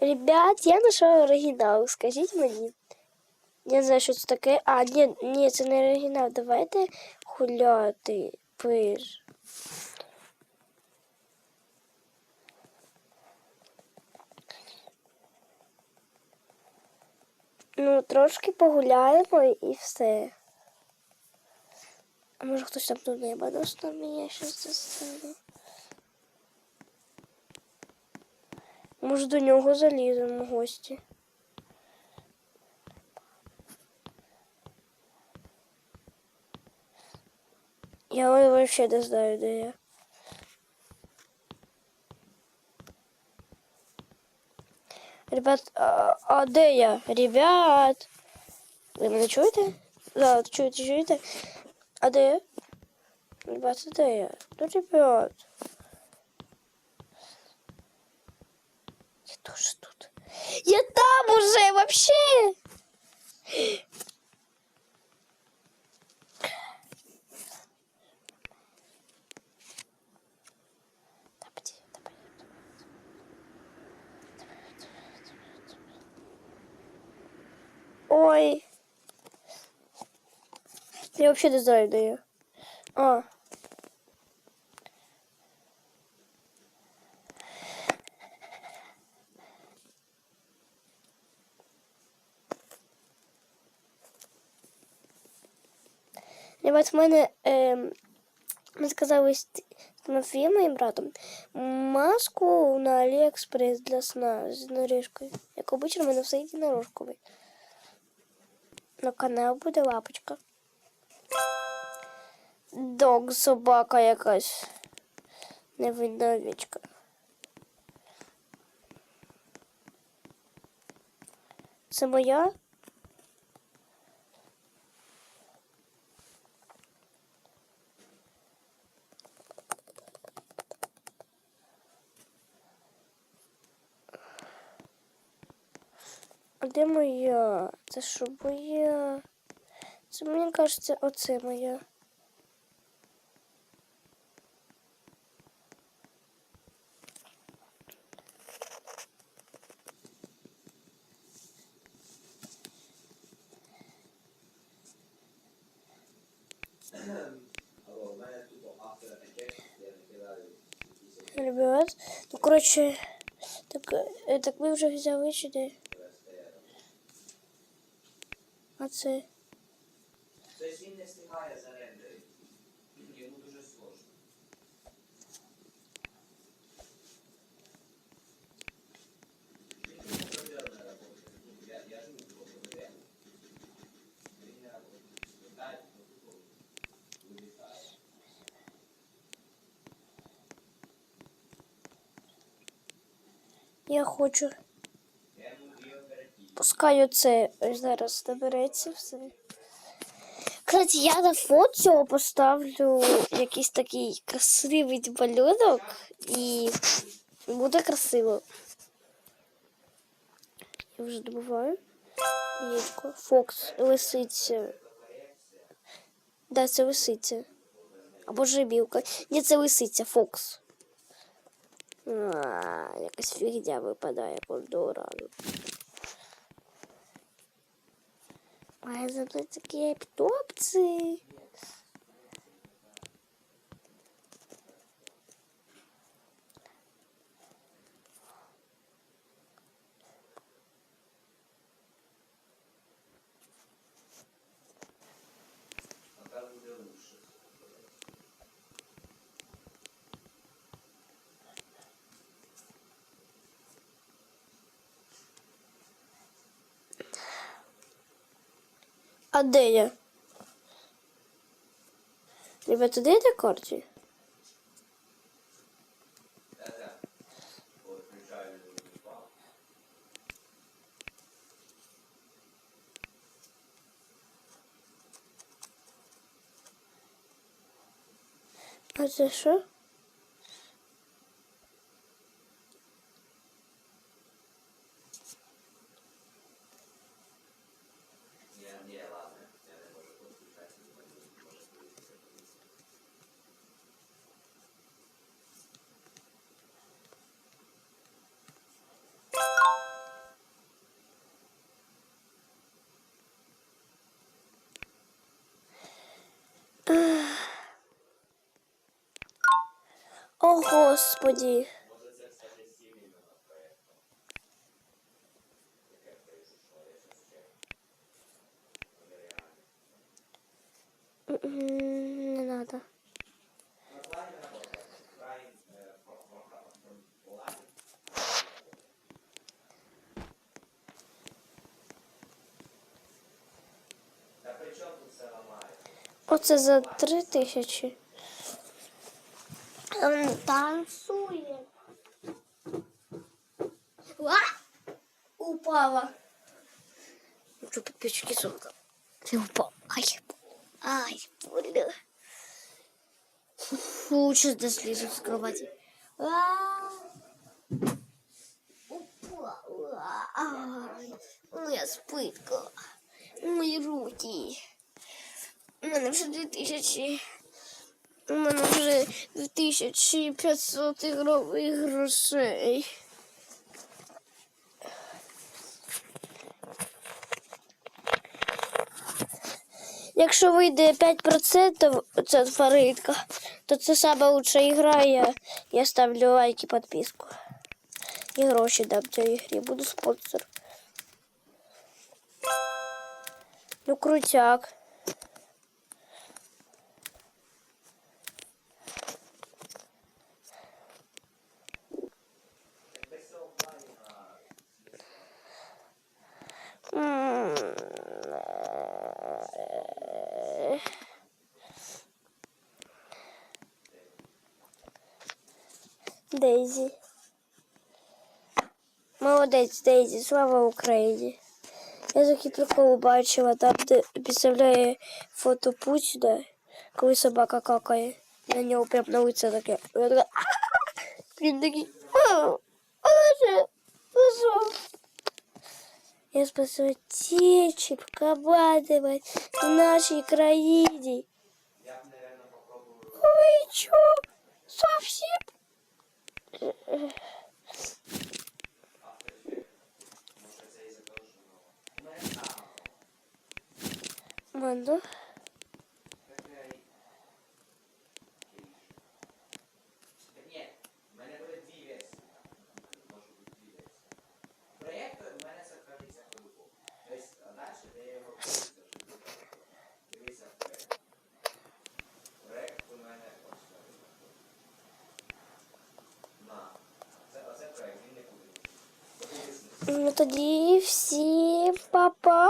Ребят, я знайшов оригінал, скажіть мені. Я не знаю, що це таке. А, ні, ні, це не оригінал. Давайте хуляти пир. Ну, трошки погуляємо і все. А може хтось там до неба на мене щось застану. Може до нього заліземо в гості. Я вообще не знаю, де я. Ребят, а, а де я? Ребят. Ви мене чуєте? Да, чуєте, чуєте? А де я? Ребят, а де я? Ну, ребят. Я тоже тут. Я там уже вообще. Да, поди, да, поди. Ой. Я вообще не знаю, де я. А. В мене ем, ми сказали з Тимофієм, моїм братом, маску на Аліекспрес для сна з наріжкою. Як обично, в мене все єдинорожковий. На канал буде лапочка. Дог, собака якась. Невинна овечка. Це моя? А де моя? Це що моя? Це мені кажеться, оце моя. Ребят, ну коротше, так, е, так ви вже взяли чи де? А це? Тобто він не встигає зарендерити. Йому дуже сложно. Я, я Пускай оце зараз набереться все. Кстати, я на цього поставлю якийсь такий красивий малюнок і буде красиво. Я вже добуваю. Яєчко. Фокс, лисиця. Да, це лисиця. Або жебілка. Ні, це лисиця, Фокс. А, якась фігня випадає кожного разу. Має за такие питомці. А де я? Ребята, де я на карті? Та-та. От, включаю його спав. А це що? Чому тут це ламає? Оце за три тисячі. Танцує. Ва! Упала. Хочу подписчики сумка. Ты упал. Ай. Ай, больно. Фу, сейчас до слезу с кровати. Упала. Ай. Моя спинка. Мої руки. У мене вже 2000. У мене вже 2500 ігрових грошей. Якщо вийде 5% ця фаритка, то це саме лучша ігра. Я, я ставлю лайк і підписку. І гроші дам цій ігрі. Буду спонсор. Ну, крутяк. Дейзі. Молодець, Дейзі, слава Україні. Я такий прикол бачила, там, де підставляє фото Путіна, коли собака какає. На нього прям на лице таке. І вона така, Він такий. «О, Боже, Боже». Я спасу течи командовать в нашей краине. я б, наверное, попробую Вы чё? Совсем? Автоефект. Може це із-за того, що ну, у мене там Мандо? такий. Так ні, в мене буде дві версії. Може бути дві версії. Проєкт у мене сохраниться по-любому. Тобто, а далі де я його подивився вже буде. Дивися проєкт. Проєкт у мене ось сюди. На. Це, оце проєкт, він не буде. Подивись. Ну тоді всім па-па.